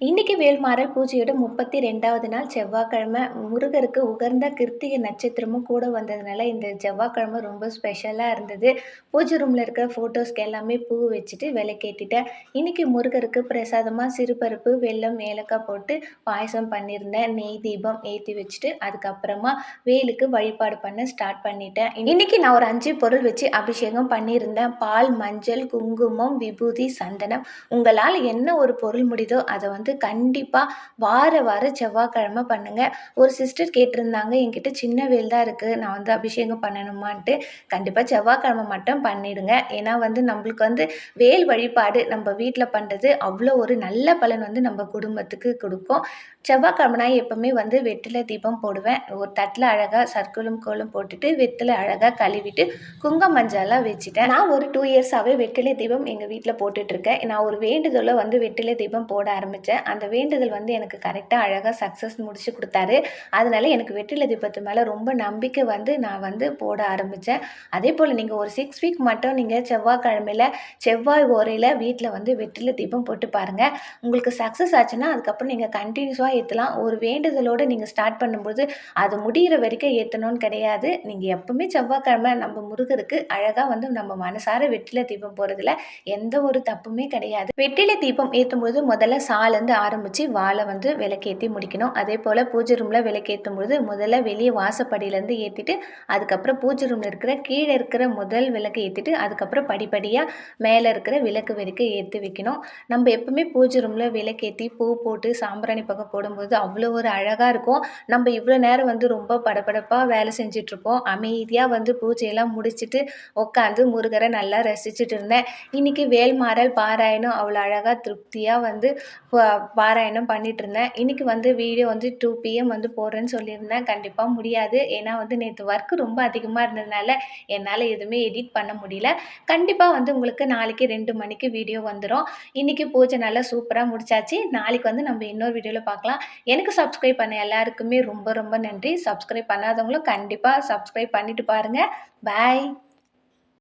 இன்னைக்கு வேல்மாறல் பூஜையோட முப்பத்தி ரெண்டாவது நாள் செவ்வாய்க்கிழமை முருகருக்கு உகந்த கிருத்திகை நட்சத்திரமும் கூட வந்ததுனால இந்த செவ்வாய்க்கிழமை ரொம்ப ஸ்பெஷலாக இருந்தது. பூஜை ரூமில் இருக்கிற ஃபோட்டோஸ்க்கு எல்லாமே பூ வச்சுட்டு விளக்கேற்றிட்டேன் இன்னைக்கு முருகருக்கு பிரசாதமாக சிறுபருப்பு வெல்லம் ஏலக்காய் போட்டு பாயசம் பண்ணியிருந்தேன். நெய் தீபம் ஏற்றி வச்சுட்டு அதுக்கப்புறமா வேலுக்கு வழிபாடு பண்ண ஸ்டார்ட் பண்ணிட்டேன். இன்னைக்கு நான் ஒரு அஞ்சு பொருள் வச்சு அபிஷேகம் பண்ணியிருந்தேன். பால் மஞ்சள் குங்குமம் விபூதி சந்தனம். உங்களால் என்ன ஒரு பொருள் முடியுதோ அதை வந்து வந்து கண்டிப்பாக வார வாரம் செவ்வாய்க்கிழமை பண்ணுங்கள் ஒரு சிஸ்டர் கேட்டிருந்தாங்க என்கிட்ட சின்ன வேல் தான் இருக்குது நான் வந்து அபிஷேகம் பண்ணணுமான்ட்டு. கண்டிப்பாக செவ்வாய்க்கிழமை மட்டும் பண்ணிடுங்க. ஏன்னா வந்து நம்மளுக்கு வந்து வேல் வழிபாடு நம்ம வீட்டில் பண்ணுறது அவ்வளோ ஒரு நல்ல பலன் வந்து நம்ம குடும்பத்துக்கு கொடுக்கும். செவ்வாய்க்கிழமைனா எப்போவுமே வந்து வெற்றிலை தீபம் போடுவேன். ஒரு தட்டில் அழகாக சர்க்குலும் கோலும் போட்டுட்டு வெற்றிலை அழகாக கழுவிட்டு குங்கம் மஞ்சளாக வச்சுட்டேன். நான் ஒரு டூ இயர்ஸாகவே வெற்றிலை தீபம் எங்கள் வீட்டில் போட்டுட்ருக்கேன் நான் ஒரு வேண்டுதலை வந்து வெற்றிலை தீபம் போட ஆரம்பித்தேன் அந்த வேண்டுதல் வந்து எனக்கு கரெக்டாக அழகாக சக்ஸஸ் முடிச்சு கொடுத்தாரு. அதனால எனக்கு வெற்றிலை தீபத்து மேலே ரொம்ப நம்பிக்கை வந்து நான் வந்து போட ஆரம்பித்தேன் அதே போல் நீங்கள் ஒரு சிக்ஸ் வீக் மட்டும் நீங்கள் செவ்வாய்க்கிழமையில் செவ்வாய் ஓரையில் வீட்டில் வந்து வெற்றிலை தீபம் போட்டு பாருங்கள் உங்களுக்கு சக்ஸஸ் ஆச்சுன்னா அதுக்கப்புறம் நீங்கள் கண்டினியூஸாக ஏற்றலாம் ஒரு வேண்டுதலோடு நீங்கள் ஸ்டார்ட் பண்ணும்போது அது முடிகிற வரைக்கும் ஏற்றணும்னு கிடையாது. நீங்கள் எப்போவுமே செவ்வாய்க்கிழமை நம்ம முருகருக்கு அழகாக வந்து நம்ம மனசார வெற்றிலை தீபம் போகிறதுல எந்த ஒரு தப்புமே கிடையாது. வெற்றிலை தீபம் ஏற்றும் போது முதல்ல சாலந்து வந்து ஆரம்பித்து வாழை வந்து விளக்கேற்றி முடிக்கணும். அதே போல் பூஜை ரூமில் விளக்கேற்றும் பொழுது முதல்ல வெளியே வாசப்படியிலேருந்து ஏற்றிட்டு அதுக்கப்புறம் பூஜை ரூமில் இருக்கிற கீழே இருக்கிற முதல் விளக்கு ஏற்றிட்டு அதுக்கப்புறம் படிப்படியாக மேலே இருக்கிற விளக்கு வரைக்கும் ஏற்றி வைக்கணும். நம்ம எப்பவுமே பூஜை ரூமில் விளக்கேற்றி பூ போட்டு சாம்பிராணி பக்கம் போடும்போது அவ்வளோ ஒரு அழகாக இருக்கும். நம்ம இவ்வளோ நேரம் வந்து ரொம்ப படபடப்பாக வேலை செஞ்சிட்ருப்போம் அமைதியாக வந்து பூஜையெல்லாம் முடிச்சுட்டு உட்காந்து முருகரை நல்லா ரசிச்சுட்டு இருந்தேன். இன்றைக்கி வேல்மாறல் பாராயணம் அவ்வளோ அழகாக திருப்தியாக வந்து பாராயணம் பண்ணிகிட்ருந்தேன் இன்றைக்கி வந்து வீடியோ வந்து டூ பிஎம் வந்து போடுறேன்னு சொல்லியிருந்தேன். கண்டிப்பாக முடியாது. ஏன்னா வந்து நேற்று ஒர்க்கு ரொம்ப அதிகமாக இருந்ததுனால என்னால் எதுவுமே எடிட் பண்ண முடியல. கண்டிப்பாக வந்து உங்களுக்கு நாளைக்கு ரெண்டு மணிக்கு வீடியோ வந்துடும் இன்றைக்கி பூஜை நல்லா சூப்பராக முடிச்சாச்சு. நாளைக்கு வந்து நம்ம இன்னொரு வீடியோவில் பார்க்கலாம். எனக்கு சப்ஸ்கிரைப் பண்ண எல்லாருக்குமே ரொம்ப ரொம்ப நன்றி. சப்ஸ்கிரைப் பண்ணாதவங்களும் கண்டிப்பாக சப்ஸ்கிரைப் பண்ணிவிட்டு பாருங்கள் பாய்